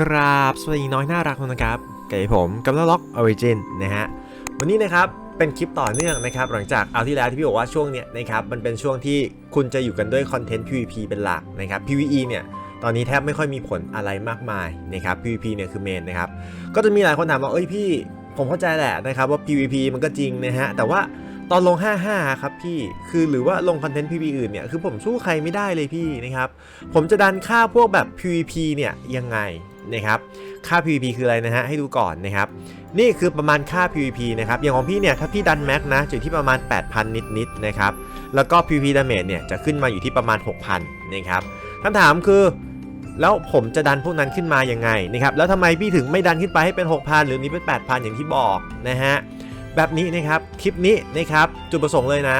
กราบสวัสดีน้อยน่ารักทุกคนนะครับกับผมกัมล็อกออริจินนะฮะวันนี้นะครับเป็นคลิปต่อเนื่องนะครับหลังจากเอาที่แล้วที่พี่บอกว่าช่วงเนี้ยนะครับมันเป็นช่วงที่คุณจะอยู่กันด้วยคอนเทนต์ PVP เป็นหลักนะครับ PVE เนี่ยตอนนี้แทบไม่ค่อยมีผลอะไรมากมายนะครับ PVP เนี่ยคือเมนนะครับก็จะมีหลายคนถามว่าเอ้ยพี่ผมเข้าใจแหละนะครับว่า PVP มันก็จริงนะฮะแต่ว่าตอนลง 55 ครับพี่ คือหรือว่าลงคอนเทนต์ PVE อื่นเนี่ย คือผมสู้ใครไม่ได้เลยพี่นะครับ ผมจะดันค่าพวกแบบ PVP เนี่ยยังไง นะครับ ค่า PVP คืออะไรนะฮะ ให้ดูก่อนนะครับ นี่คือประมาณค่า PVP นะครับ อย่างของพี่เนี่ย ถ้าพี่ดันแม็กนะจะอยู่ที่ประมาณ 8,000 นิดๆนะครับ แล้วก็ PVP damage เนี่ย จะขึ้นมาอยู่ที่ประมาณ 6,000 นะครับคำถามคือ แล้วผมจะดันพวกนั้นขึ้นมายังไงนะครับ แล้วทำไมพี่ถึงไม่ดันขึ้นไปให้เป็น 6,000 หรือนี้เป็น 8,000 อย่างที่บอกนะฮะ แบบนี้นะครับ คลิปนี้นะครับ จุดประสงค์เลยนะ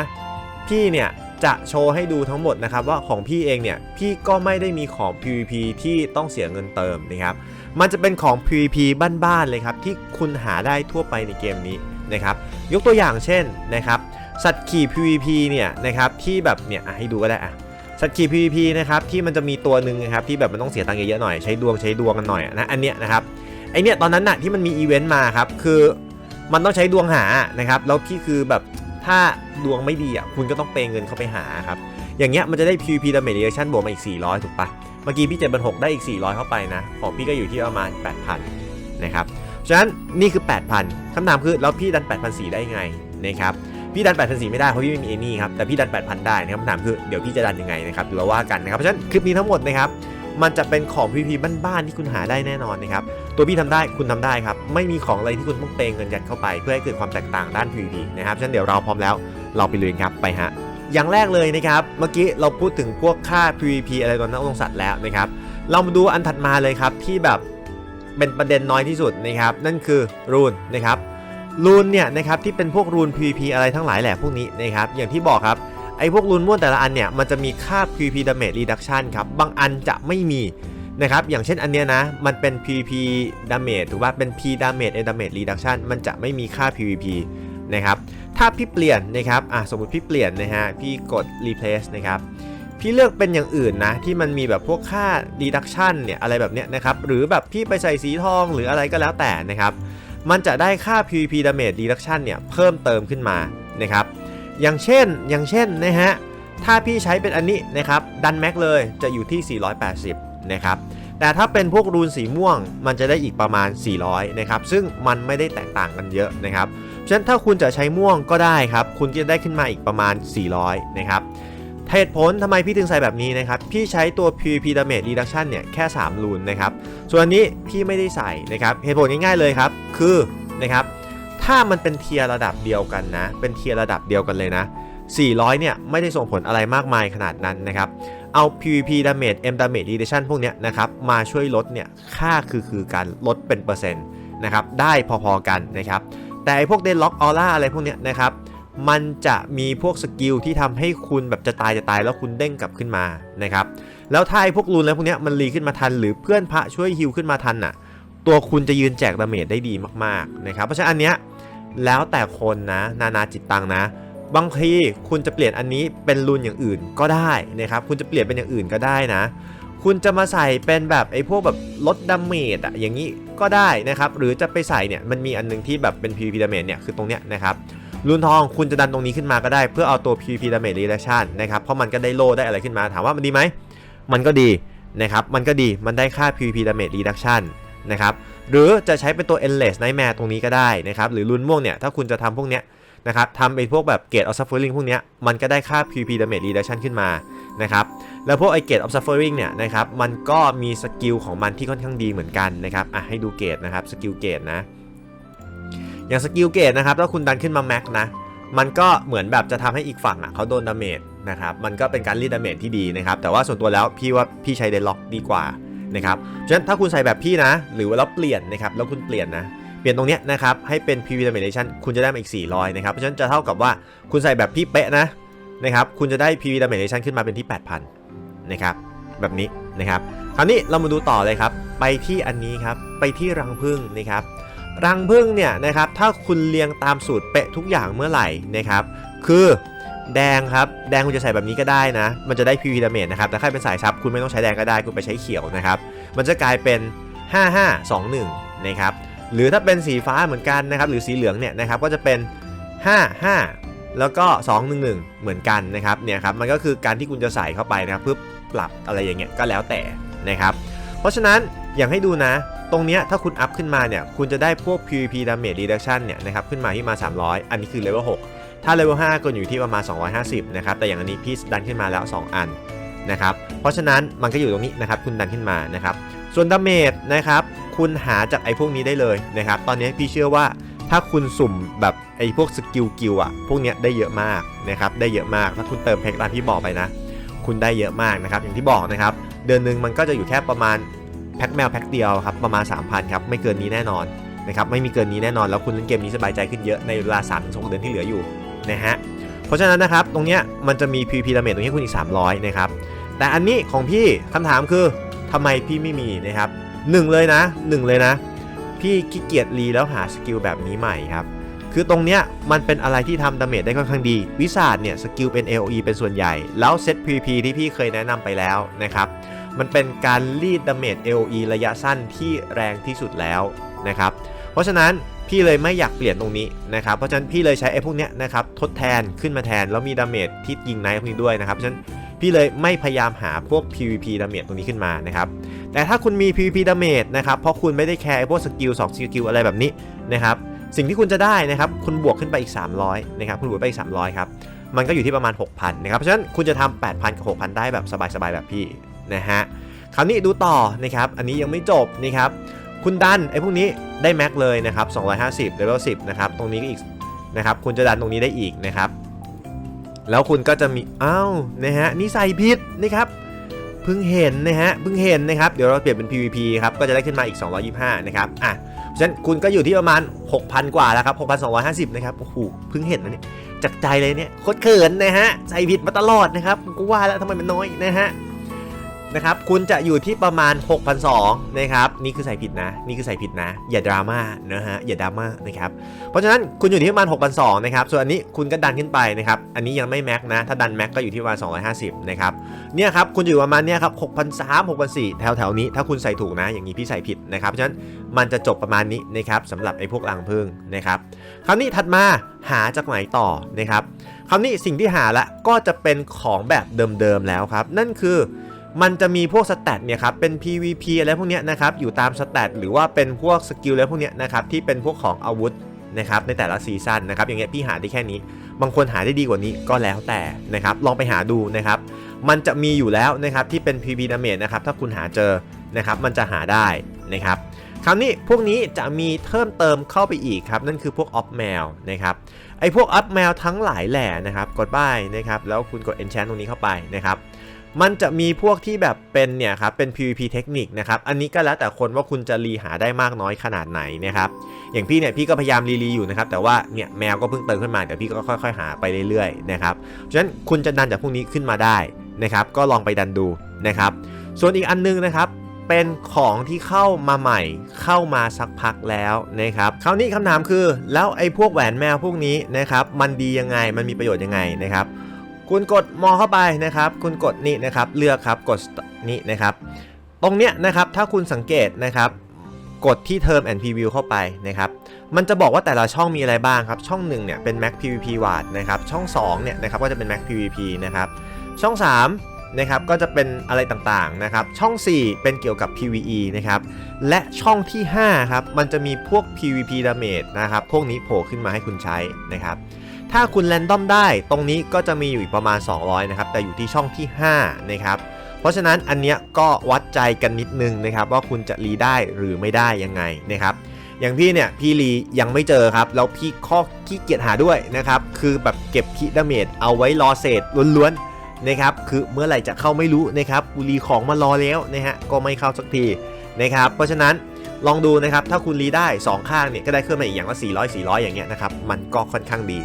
พี่เนี่ย จะโชว์ให้ดูทั้งหมดนะครับว่าของพี่เองเนี่ยพี่ก็ไม่ได้มีของ PVP ที่ต้องเสียเงินเติมนะครับมันจะเป็นของ PVP บ้านๆเลยครับที่คุณหาได้ทั่วไปในเกมนี้นะครับยกตัวอย่างเช่นนะครับสัตว์ขี่ PVP เนี่ยนะครับที่แบบเนี่ยให้ดูก็ได้อะสัตว์ขี่ PVP นะครับที่มันจะมีตัวหนึ่งนะครับที่แบบมันต้องเสียตังค์เยอะๆหน่อยใช้ดวงใช้ดวงกันหน่อยนะอันเนี้ยนะครับไอเนี้ยตอนนั้นน่ะที่มันมีอีเวนต์มาครับคือมันต้องใช้ดวงหานะครับแล้วพี่คือแบบ ถ้าดวงไม่ดีอะคุณก็ต้องเปยเงินเข้าไปหาครับ อย่างเงี้ยมันจะได้ PVP damage reduction บวกมาอีก 400 ถูกปะเมื่อกี้พี่เจ็ดพันหกได้อีก 400 เข้าไปนะ ของพี่ก็อยู่ที่ประมาณ 8,000 นะครับ ฉะนั้นนี่คือ 8,000 คำถามคือ แล้วพี่ดัน 8,400 ได้ไงนะครับพี่ดัน 8,400 ไม่ได้ เพราะพี่ไม่มีไอ้นี่ครับ แต่พี่ดัน 8,000 ได้นะครับคำถามคือเดี๋ยวพี่จะดันยังไงนะครับเดี๋ยวเราว่ากันนะครับ เพราะฉะนั้นคลิปนี้ทั้งหมดนะครับ มันจะเป็นของ PVP บ้านๆที่คุณหาได้แน่นอนนะครับตัวพี่ทำได้คุณทำได้ครับไม่มีของอะไรที่คุณต้องเปเงินยัดเข้าไป เพื่อให้เกิดความแตกต่างด้าน PVP นะครับฉะนั้นเดี๋ยวเราพร้อมแล้วเราไปลุยครับไปฮะอย่างแรกเลยนะครับเมื่อกี้เราพูดถึงพวกค่า PVP อะไรตอนนักลงสัตว์แล้วนะครับเรามาดูอันถัดมาเลยครับที่แบบเป็นประเด็นน้อยที่สุดนะครับนั่นคือรูนนะครับรูนเนี่ยนะครับที่เป็นพวกรูน PVP อะไรทั้งหลายแหละพวกนี้นะครับอย่างที่บอกครับ ไอ้พวกรูนม่วนแต่ละอันเนี่ยมันจะมีค่า PVP damage reduction ครับ บางอันจะไม่มีนะครับ อย่างเช่นอันเนี้ยนะ มันเป็น PVP damage ถูกป่ะเป็น P damage and damage reduction มันจะไม่มีค่า PVP นะครับ ถ้าพี่เปลี่ยนนะครับอะสมมติพี่เปลี่ยนนะฮะ พี่กด replace นะครับ พี่เลือกเป็นอย่างอื่นนะ ที่มันมีแบบพวกค่า deduction เนี่ยอะไรแบบเนี้ยนะครับ หรือแบบพี่ไปใส่สีทองหรืออะไรก็แล้วแต่นะครับ มันจะได้ค่า PVP damage reduction เนี่ยเพิ่มเติมขึ้นมานะครับ อย่างเช่นอย่างเช่นนะฮะถ้าพี่ใช้เป็นอันนี้นะครับดันแม็กเลยจะอยู่ที่ 480 นะครับแต่ถ้าเป็นพวกรูนสีม่วงมันจะได้อีกประมาณ 400 นะครับ ซึ่งมันไม่ได้แตกต่างกันเยอะนะครับ ฉะนั้นถ้าคุณจะใช้ม่วงก็ได้ครับ คุณจะได้ขึ้นมาอีกประมาณ 400 นะครับเหตุผลทำไมพี่ถึงใส่แบบนี้นะครับ พี่ใช้ตัว PVP Damage Reduction เนี่ยแค่ 3 รูนนะครับ ส่วนอันนี้พี่ไม่ได้ใส่นะครับ เหตุผลง่ายๆเลยครับ คือนะครับ ถ้ามันเป็นเทียร์ระดับเดียวกันนะ เป็นเทียร์ระดับเดียวกันเลยนะ 400 เนี่ย ไม่ได้ส่งผลอะไรมากมายขนาดนั้นนะครับ เอา PVP Damage M Damage Reduction พวกเนี้ยนะครับ มาช่วยลดเนี่ย ค่าคือคือการลดเป็นเปอร์เซ็นต์นะครับ ได้พอๆกันนะครับ แต่ไอพวก Deadlock Aura อะไรพวกเนี้ยนะครับ มันจะมีพวกสกิลที่ทำให้คุณแบบจะตายจะตายแล้วคุณเด้งกลับขึ้นมานะครับ แล้วถ้าไอพวกรูนแล้วพวกเนี้ยมันรีขึ้นมาทัน หรือเพื่อนพระช่วยฮิลขึ้นมาทันน่ะ ตัวคุณจะยืนแจกดาเมจได้ดีมากๆนะครับ เพราะฉะนั้นอันเนี้ย แล้วแต่คนนะนานาจิตตังนะ บางทีคุณจะเปลี่ยนอันนี้เป็นรูนอย่างอื่นก็ได้นะครับคุณจะเปลี่ยนเป็นอย่างอื่นก็ได้นะ คุณจะมาใส่เป็นแบบไอ้พวกแบบลดดาเมจอะอย่างนี้ก็ได้นะครับหรือจะไปใส่เนี่ยมันมีอันนึงที่แบบเป็น PVP damage เนี่ยคือตรงเนี้ยนะครับรุนทองคุณจะดันตรงนี้ขึ้นมาก็ได้ เพื่อเอาตัว PVP damage reduction นะครับเพราะมันก็ได้โลได้อะไรขึ้นมาถามว่ามันดีไหม มันก็ดีนะครับมันก็ดีมันได้ค่า PVP damage reduction นะครับ หรือจะใช้เป็นตัว endless nightmare ตรงนี้ก็ได้นะครับ หรือรุนม่วงเนี่ย ถ้าคุณจะทำพวกเนี้ยนะครับทำเป็นพวกแบบ gate of suffering พวกเนี้ยมันก็ได้ค่า PVP damage reduction ขึ้นมานะครับแล้วพวกไอ gate of suffering เนี่ยนะครับมันก็มีสกิลของมันที่ค่อนข้างดีเหมือนกันนะครับอะให้ดูเกตนะครับสกิลเกตนะ อย่างสกิลเกตนะครับถ้าคุณดันขึ้นมาแม็กนะมันก็เหมือนแบบจะทำให้อีกฝั่งอะเขาโดนดาเมจนะครับมันก็เป็นการรีดดาเมจที่ดีนะครับแต่ว่าส่วนตัวแล้วพี่ว่าพี่ใช้เดนล็อกดีกว่า นะครับฉะนั้นถ้าคุณใส่แบบพี่นะ หรือว่าเราเปลี่ยนนะครับแล้วคุณเปลี่ยนนะเปลี่ยนตรงเนี้ยนะครับให้เป็น PV Damage คุณจะได้มาอีก 400นะครับเพราะฉะนั้นจะเท่ากับว่าคุณใส่แบบพี่เป๊ะนะนะครับคุณจะได้ PV Damage ขึ้นมาเป็นที่ 8,000นะครับแบบนี้นะครับคราวนี้เรามาดูต่อเลยครับ ไปที่อันนี้ครับไปที่รังผึ้งนะครับรังผึ้งเนี่ยนะครับถ้าคุณเรียงตามสูตรเป๊ะทุกอย่างเมื่อไหร่นะครับคือ แดงครับ แดงคุณจะใส่แบบนี้ก็ได้นะ มันจะได้ PV Damage นะครับ แต่ใครเป็นสายซับคุณไม่ต้องใช้แดงก็ได้ คุณไปใช้เขียวนะครับ มันจะกลายเป็น 5521 นะครับ หรือถ้าเป็นสีฟ้าเหมือนกันนะครับ หรือสีเหลืองเนี่ยนะครับ ก็จะเป็น 55 แล้วก็ 211 เหมือนกันนะครับ เนี่ยครับ มันก็คือการที่คุณจะใส่เข้าไปนะครับเพื่อปรับอะไรอย่างเงี้ย ก็แล้วแต่นะครับ เพราะฉะนั้นอย่างให้ดูนะ ตรงเนี้ยถ้าคุณอัพขึ้นมาเนี่ย คุณจะได้พวก PVP damage reduction เนี่ยนะครับ ขึ้นมาที่มา 300 อันนี้คือ level 6 ถ้า level 5ก็อยู่ที่ประมาณ 250 นะครับ แต่อย่างอันนี้พี่ดันขึ้นมาแล้ว 2 อันนะครับ เพราะฉะนั้นมันก็อยู่ตรงนี้นะครับ คุณดันขึ้นมานะครับ ส่วน damage นะครับ คุณหาจากไอ้พวกนี้ได้เลยนะครับ ตอนนี้พี่เชื่อว่าถ้าคุณสุ่มแบบไอ้พวกสกิลกิลอะพวกเนี้ยได้เยอะมากนะครับ ได้เยอะมาก ถ้าคุณเติมเพกตามที่บอกไปนะ คุณได้เยอะมากนะครับ อย่างที่บอกนะครับ เดือนหนึ่งมันก็จะอยู่แค่ประมาณแพ็คแมวแพ็คเดียวครับ ประมาณ 3,000 ครับ ไม่เกินนี้แน่นอนนะครับ ไม่มีเกินนี้แน่นอน แล้วคุณเล่นเกมนี้สบายใจขึ้นเยอะในเวลา3ามถึงเดือนที่เหลืออยู่ นะฮะเพราะฉะนั้นนะครับตรงเนี้ยมันจะมี PVP damage ตรงนี้คุณอีก 300นะครับแต่อันนี้ของพี่คำถามคือทำไมพี่ไม่มีนะครับหนึ่งเลยนะหนึ่งเลยนะ พี่ขี้เกียจรีแล้วหาสกิลแบบนี้ใหม่ครับคือตรงเนี้ยมันเป็นอะไรที่ทำดาเมจได้ค่อนข้างดี วิสาดเนี่ยสกิลเป็น AOE เป็นส่วนใหญ่ แล้วเซต PVP ที่พี่เคยแนะนำไปแล้วนะครับ มันเป็นการรีดดาเมจ AOE ระยะสั้นที่แรงที่สุดแล้วนะครับ เพราะฉะนั้น พี่เลยไม่อยากเปลี่ยนตรงนี้นะครับ เพราะฉะนั้นพี่เลยใช้ไอ้พวกเนี้ยนะครับทดแทนขึ้นมาแทน แล้วมีดาเมจที่ยิงไนท์พวกนี้ด้วยนะครับ เพราะฉะนั้นพี่เลยไม่พยายามหาพวก PVP ดาเมจตรงนี้ขึ้นมานะครับ แต่ถ้าคุณมี PVP ดาเมจนะครับ เพราะคุณไม่ได้แคร์ไอ้พวกสกิล2สกิลอะไรแบบนี้นะครับ สิ่งที่คุณจะได้นะครับ คุณบวกขึ้นไปอีก 300นะครับ คุณบวกไปอีก 300 ครับ มันก็อยู่ที่ประมาณ 6,000นะครับ เพราะฉะนั้นคุณจะทำ8,000 กับ 6,000 ได้แบบสบายๆแบบพี่นะฮะ คราวนี้ดูต่อนะครับ อันนี้ยังไม่จบนะครับ คุณดันไอ้พวกนี้ได้แม็กเลยนะครับ250 level 10นะครับตรงนี้ก็อีกนะครับคุณจะดันตรงนี้ได้อีกนะครับ แล้วคุณก็จะมีอ้าวนะฮะนี่ใส่ผิดนะครับเพิ่งเห็นนะฮะเพิ่งเห็นนะครับเดี๋ยวเราเปลี่ยนเป็น PVP ครับก็จะได้ขึ้นมาอีก 225 นะครับอะเพราะฉะนั้นคุณก็อยู่ที่ประมาณ 6,000 กว่าแล้วครับ 6,250 นะครับโอ้โหเพิ่งเห็นนะเนี่ยจากใจเลยเนี่ยโคตรเขินนะฮะใส่ผิดมาตลอดนะครับก็ว่าแล้วทำไมมันน้อยนะฮะ นะครับคุณจะอยู่ที่ประมาณ 6,200นะครับนี่คือใส่ผิดนะ นี่คือใส่ผิดนะ อย่าดราม่านะฮะอย่าดราม่านะครับเพราะฉะนั้นคุณอยู่ที่ประมาณ 6,200นะครับส่วนอันนี้คุณก็ดันขึ้นไปนะครับอันนี้ยังไม่แม็กนะ ถ้าดันแม็กก็อยู่ที่ประมาณ 250นะครับเนี่ยครับคุณอยู่ประมาณเนี่ยครับ6,300 6,400แถวแถวนี้ถ้าคุณใส่ถูกนะ อย่างนี้พี่ใส่ผิดนะครับเพราะฉะนั้นมันจะจบประมาณนี้นะครับสำหรับไอ้พวกรังพึ่งนะครับคราวนี้ถัดมาหาจากไหนต่อนะครับคราวนี้สิ่งที่หาละก็จะเป็นของแบบเดิมๆแล้วครับ นั่นคือ มันจะมีพวกสแตทเนี่ยครับเป็น PVP อะไรพวกเนี้ยนะครับอยู่ตามสแตทหรือว่าเป็นพวกสกิลอะไรพวกเนี้ยนะครับที่เป็นพวกของอาวุธนะครับในแต่ละซีซั่นนะครับอย่างเงี้ยพี่หาได้แค่นี้ บางคนหาได้ดีกว่านี้ก็แล้วแต่นะครับลองไปหาดูนะครับมันจะมีอยู่แล้วนะครับที่เป็น PvDamage นะครับถ้าคุณหาเจอนะครับมันจะหาได้นะครับคราวนี้พวกนี้จะมีเพิ่มเติมเข้าไปอีกครับ นั่นคือพวก off mail นะครับไอ้พวก off mail ทั้งหลายแหล่นะครับกดป้ายนะครับแล้วคุณกด enchant ตรงนี้เข้าไปนะครับ มันจะมีพวกที่แบบเป็นเนี่ยครับเป็น PVP เทคนิคนะครับ อันนี้ก็แล้วแต่คนว่าคุณจะรีหาได้มากน้อยขนาดไหนนะครับ อย่างพี่เนี่ยพี่ก็พยายามรีรีอยู่นะครับ แต่ว่าเนี่ยแมวก็เพิ่งเติมขึ้นมาแต่พี่ก็ค่อยๆ หาไปเรื่อยๆนะครับ ฉะนั้นคุณจะดันจากพวกนี้ขึ้นมาได้นะครับ ก็ลองไปดันดูนะครับ ส่วนอีกอันนึงนะครับเป็นของที่เข้ามาใหม่เข้ามาสักพักแล้วนะครับคราวนี้คำถามคือ แล้วไอ้พวกแหวนแมวพวกนี้นะครับมันดียังไงมันมีประโยชน์ยังไงนะครับ คุณกดมองเข้าไปนะครับ คุณกดนี่นะครับ เลือกครับ กดนี่นะครับ ตรงเนี้ยนะครับ ถ้าคุณสังเกตนะครับ กดที่ Term and Preview เข้าไปนะครับ มันจะบอกว่าแต่ละช่องมีอะไรบ้างครับ ช่อง1เนี่ยเป็น Mac PVP Ward นะครับ ช่อง2เนี่ยนะครับก็จะเป็น Mac PVP นะครับ ช่อง3นะครับก็จะเป็นอะไรต่างๆนะครับ ช่อง 4 เป็นเกี่ยวกับ PVE นะครับ และช่องที่5ครับ มันจะมีพวก PVP Damage นะครับ พวกนี้โผล่ขึ้นมาให้คุณใช้นะครับ ถ้าคุณแรนดอมได้ ตรงนี้ก็จะมีอยู่อีกประมาณ 200 นะครับ แต่อยู่ที่ช่องที่ 5 นะครับ เพราะฉะนั้นอันเนี้ยก็วัดใจกันนิดนึงนะครับ ว่าคุณจะรีได้หรือไม่ได้ยังไงนะครับ อย่างพี่เนี่ยพี่รียังไม่เจอครับ แล้วพี่ข้อขี้เกียจหาด้วยนะครับ คือแบบเก็บคิดาเมจเอาไว้รอเศษล้วนๆนะครับ คือเมื่อไหร่จะเข้าไม่รู้นะครับกูรีของมารอแล้วนะฮะ ก็ไม่เข้าสักทีนะครับ เพราะฉะนั้นลองดูนะครับ ถ้าคุณรีได้ 2 ข้างเนี่ยก็ได้ขึ้นมาอีกอย่างละ400 400 อย่างเงี้ยนะครับ มันก็ค่อนข้างดี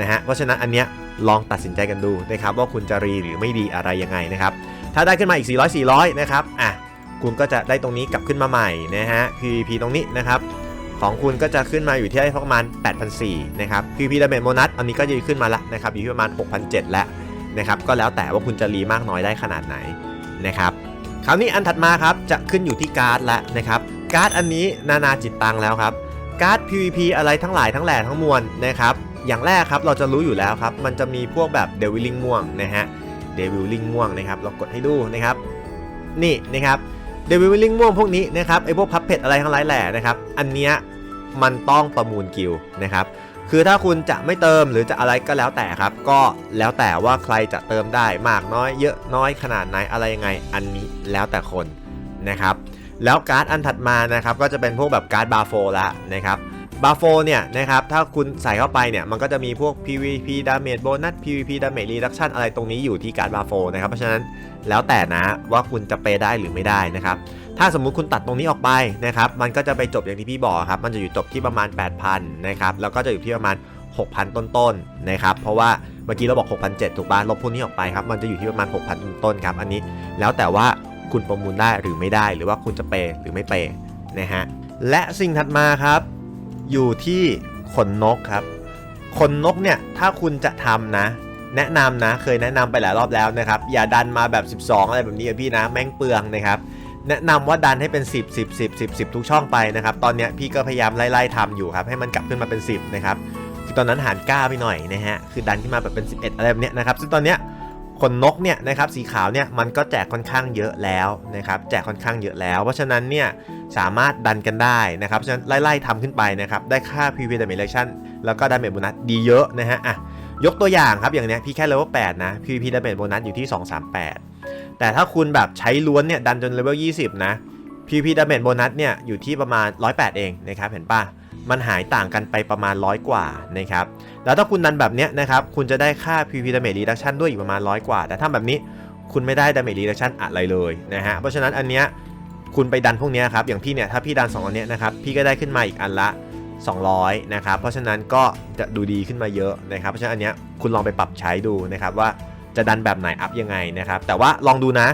นะฮะเพราะฉะนั้นอันเนี้ยลองตัดสินใจกันดูนะครับว่าคุณจะรีหรือไม่ดีอะไรยังไงนะครับถ้าได้ขึ้นมาอีก 400 400นะครับอะคุณก็จะได้ตรงนี้กลับขึ้นมาใหม่นะฮะ PVP ตรงนี้นะครับของคุณก็จะขึ้นมาอยู่ที่ประมาณ 8,400นะครับ PVP ดาเมจโมนัสอันนี้ก็จะขึ้นมาละนะครับอยู่ที่ประมาณ 6,700แล้วนะครับก็แล้วแต่ว่าคุณจะรีมากน้อยได้ขนาดไหนนะครับคราวนี้อันถัดมาครับจะขึ้นอยู่ที่การ์ดล้วนะครับการ์ดอันนี้นานาจิตตังแล้วครับการ์ด PVP อะไรทั้งหลายทั้งแหล่ทั้งมวลนะครับ อย่างแรกครับเราจะรู้อยู่แล้วครับ มันจะมีพวกแบบเดวิลลิงม่วงนะฮะเดวิลลิงม่วงนะครับเรากดให้ดูนะครับนี่นะครับเดวิลลิงม่วงพวกนี้นะครับไอพวกพับเพจอะไรทั้งหลายแหล่นะครับอันเนี้ยมันต้องประมูลกิลนะครับคือถ้าคุณจะไม่เติมหรือจะอะไรก็แล้วแต่ครับ ก็แล้วแต่ว่าใครจะเติมได้มากน้อยเยอะน้อยขนาดไหนอะไรยังไง อันนี้แล้วแต่คนนะครับแล้วการ์ดอันถัดมานะครับก็จะเป็นพวกแบบการ์ดบาโฟละนะครับ บาโฟเนี่ยนะครับถ้าคุณใส่เข้าไปเนี่ยมันก็จะมีพวก PVP damage bonus PVP damage reduction อะไรตรงนี้อยู่ที่การ์ดบาโฟนะครับเพราะฉะนั้นแล้วแต่นะว่าคุณจะเปย์ได้หรือไม่ได้นะครับถ้าสมมุติคุณตัดตรงนี้ออกไปนะครับมันก็จะไปจบอย่างที่พี่บอกครับมันจะอยู่จบที่ประมาณ 8,000นะครับแล้วก็จะอยู่ที่ประมาณ 6,000 ต้นๆนะครับเพราะว่าเมื่อกี้เราบอก 6,700ถูกป่ะลบพวกนี้ออกไปครับมันจะอยู่ที่ประมาณ 6,000 ต้นๆครับอันนี้แล้วแต่ว่าคุณประมูลได้หรือไม่ได้ หรือว่าคุณจะเปหรือไม่เปนะฮะและสิ่งถัดมาครับ อยู่ที่ขนนกครับ ขนนกเนี่ยถ้าคุณจะทำนะ แนะนำนะเคยแนะนำไปหลายรอบแล้วนะครับ อย่าดันมาแบบ 12 อะไรแบบนี้พี่นะ แม่งเปลืองนะครับแนะนำว่าดันให้เป็น 10 10 10 10 10 ทุกช่องไปนะครับ ตอนนี้พี่ก็พยายามไล่ๆทำอยู่ครับ ให้มันกลับขึ้นมาเป็น 10 นะครับคือตอนนั้นหาร9ไปหน่อยนะฮะคือดันขึ้นมาแบบเป็น 11 อะไรแบบนี้นะครับ ซึ่งตอนเนี้ยขนนกเนี่ยนะครับสีขาวเนี่ยมันก็แจกค่อนข้างเยอะแล้วนะครับแจกค่อนข้างเยอะแล้ว เพราะฉะนั้นเนี่ย สามารถดันกันได้นะครับ เพราะฉะนั้นไล่ๆทำขึ้นไปนะครับ ได้ค่า PV Damage Reaction แล้วก็ Damage Bonus ดีเยอะนะฮะอะยกตัวอย่างครับ อย่างเนี้ยพี่แค่เลเวล8นะ PVP Damage Bonus อยู่ที่ 238 แต่ถ้าคุณแบบใช้ล้วนเนี่ยดันจนเลเวล20 นะ PVP Damage Bonus เนี่ยอยู่ที่ประมาณ 108 เองนะครับ เห็นป่ะมันหายต่างกันไปประมาณ100กว่านะครับ แล้วถ้าคุณดันแบบเนี้ยนะครับ คุณจะได้ค่า PVP Damage Reduction ด้วยอีกประมาณ100กว่า แต่ถ้าแบบนี้คุณไม่ได้ Damage Reduction อะไรเลยนะฮะ เพราะฉะนั้นอันเนี้ย คุณไปดันพวกนี้ครับอย่างพี่เนี่ยถ้าพี่ดัน2อันเนี้ยนะครับพี่ก็ได้ขึ้นมาอีกอันละ 200นะครับเพราะฉะนั้นก็จะดูดีขึ้นมาเยอะนะครับ เพราะฉะนั้นอันเนี้ยคุณลองไปปรับใช้ดูนะครับว่าจะดันแบบไหนอัพยังไงนะครับแต่ว่าลองดูนะ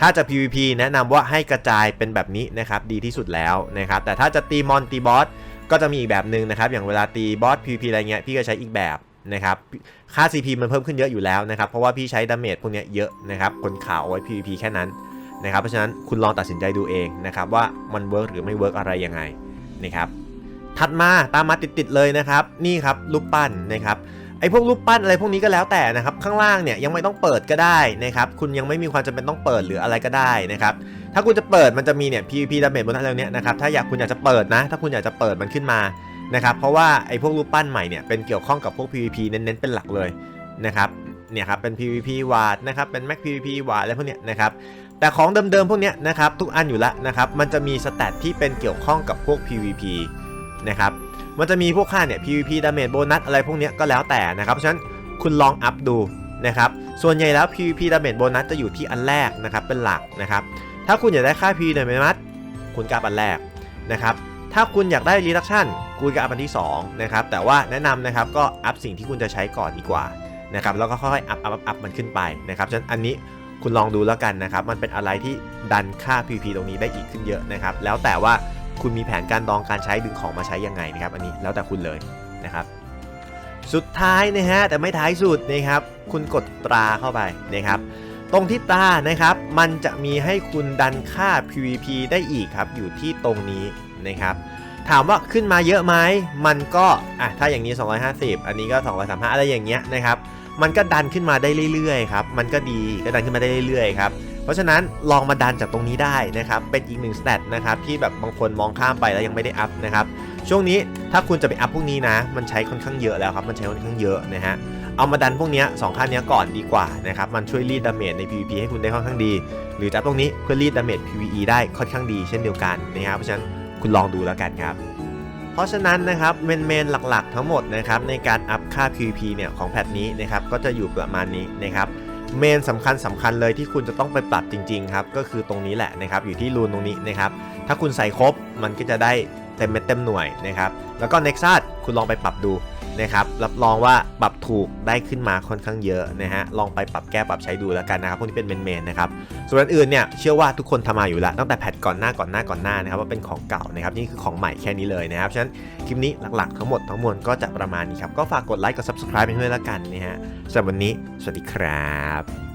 ถ้าจะ PVP แนะนำว่าให้กระจายเป็นแบบนี้นะครับดีที่สุดแล้วนะครับแต่ถ้าจะตีมอนตีบอสก็จะมีอีกแบบหนึ่งนะครับอย่างเวลาตีบอส PVP อะไรเงี้ยพี่ก็ใช้อีกแบบนะครับค่า CP มันเพิ่มขึ้นเยอะอยู่แล้วนะครับเพราะว่าพี่ใช้ดาเมจพวกนี้เยอะนะครับคนข่าวเอาไว้ PVP แค่นั้น นะครับเพราะฉะนั้นคุณลองตัดสินใจดูเองนะครับว่ามันเวิร์กหรือไม่เวิร์กอะไรยังไงนะครับถัดมาตามมาติดๆเลยนะครับ นี่ครับรูปปั้นนะครับไอ้พวกรูปปั้นอะไรพวกนี้ก็แล้วแต่นะครับข้างล่างเนี่ยยังไม่ต้องเปิดก็ได้นะครับคุณยังไม่มีความจำเป็นต้องเปิดหรืออะไรก็ได้นะครับถ้าคุณจะเปิดมันจะมีเนี่ย PVP damage บนอะไรเนี้ยนะครับถ้าอยากคุณอยากจะเปิดนะ ถ้าคุณอยากจะเปิดมันขึ้นมานะครับเพราะว่าไอ้พวกรูปปั้นใหม่เนี่ยเป็นเกี่ยวข้องกับพวก PVP เน้นๆเป็นหลักเลยนะครับเนี่ยครับเป็น PVP วาดนะครับเป็น Mac PVP วาดอะไรพวกเนี้ยนะครับ แต่ของเดิมๆพวกนี้นะครับทุกอันอยู่ละนะครับมันจะมีสแตทที่เป็นเกี่ยวข้องกับพวก PVP นะครับมันจะมีพวกค่าเนี่ย PVP damage bonus อะไรพวกนี้ก็แล้วแต่นะครับเพราะฉะนั้นคุณลองอัพดูนะครับส่วนใหญ่แล้ว PVP damage bonus จะอยู่ที่อันแรกนะครับเป็นหลักนะครับถ้าคุณอยากได้ค่า PVP damage bonus คุณก็อัพอันแรกนะครับถ้าคุณอยากได้ reduction คุณก็อัพอันที่2นะครับแต่ว่าแนะนำนะครับก็อัพสิ่งที่คุณจะใช้ก่อนดีกว่านะครับแล้วก็ค่อยๆอัพอัพอัพมันขึ้นไปนะครับฉะนั้นอันนี้ คุณลองดูแล้วกันนะครับ มันเป็นอะไรที่ดันค่า PVP ตรงนี้ได้อีกขึ้นเยอะนะครับ แล้วแต่ว่าคุณมีแผนการดองการใช้ดึงของมาใช้ยังไงนะครับ อันนี้แล้วแต่คุณเลยนะครับ สุดท้ายนะฮะแต่ไม่ท้ายสุดนะครับ คุณกดตราเข้าไปนะครับ ตรงที่ตานะครับ มันจะมีให้คุณดันค่า PVP ได้อีกครับ อยู่ที่ตรงนี้นะครับถามว่าขึ้นมาเยอะไหมมันก็อะถ้าอย่างนี้ 250 อันนี้ก็ 235 อะไรอย่างเงี้ยนะครับ มันก็ดันขึ้นมาได้เรื่อยๆครับมันก็ดีก็ดันขึ้นมาได้เรื่อยๆครับเพราะฉะนั้นลองมาดันจากตรงนี้ได้นะครับเป็นอีกหนึ่งสเตตนะครับที่แบบบางคนมองข้ามไปแล้วยังไม่ได้อัพนะครับช่วงนี้ถ้าคุณจะไปอัพพวกนี้นะ มันใช้ค่อนข้างเยอะแล้วครับมันใช้ค่อนข้างเยอะนะฮะเอามาดันพวกนี้สองขั้นนี้ก่อนดีกว่านะครับมันช่วยรีดดาเมจใน PVP ให้คุณได้ค่อนข้างดี หรือจะตรงนี้เพื่อรีดดาเมจ PVE ได้ค่อนข้างดีเช่นเดียวกันนะครับเพราะฉะนั้นคุณลองดูแล้วกันครับ เพราะฉะนั้นนะครับเมนเมนหลักๆ ทั้งหมดนะครับในการอัพค่า PVP เนี่ยของแพทนี้นะครับก็จะอยู่ประมาณนี้นะครับเมนสำคัญสำคัญเลยที่คุณจะต้องไปปรับจริงๆครับก็คือตรงนี้แหละนะครับอยู่ที่รูนตรงนี้นะครับถ้าคุณใส่ครบมันก็จะได้เต็มเม็ดเต็มหน่วยนะครับแล้วก็ Nexus คุณลองไปปรับดู นะครับรับรองว่าปรับถูกได้ขึ้นมาค่อนข้างเยอะนะฮะลองไปปรับแก้ปรับใช้ดูแล้วกันนะครับพวกนี้เป็นเมนเมนนะครับส่วนอื่นเนี่ยเชื่อว่าทุกคนทำมาอยู่แล้วตั้งแต่แพทก่อนหน้าก่อนหน้าก่อนหน้านะครับว่าเป็นของเก่านะครับนี่คือของใหม่แค่นี้เลยนะครับฉะนั้นคลิปนี้หลักๆ ทั้งหมดทั้งมวลก็จะประมาณนี้ครับก็ฝากกดไลค์กด subscribe ไปด้วยแล้วกันนะฮะสำหรับวันนี้สวัสดีครับ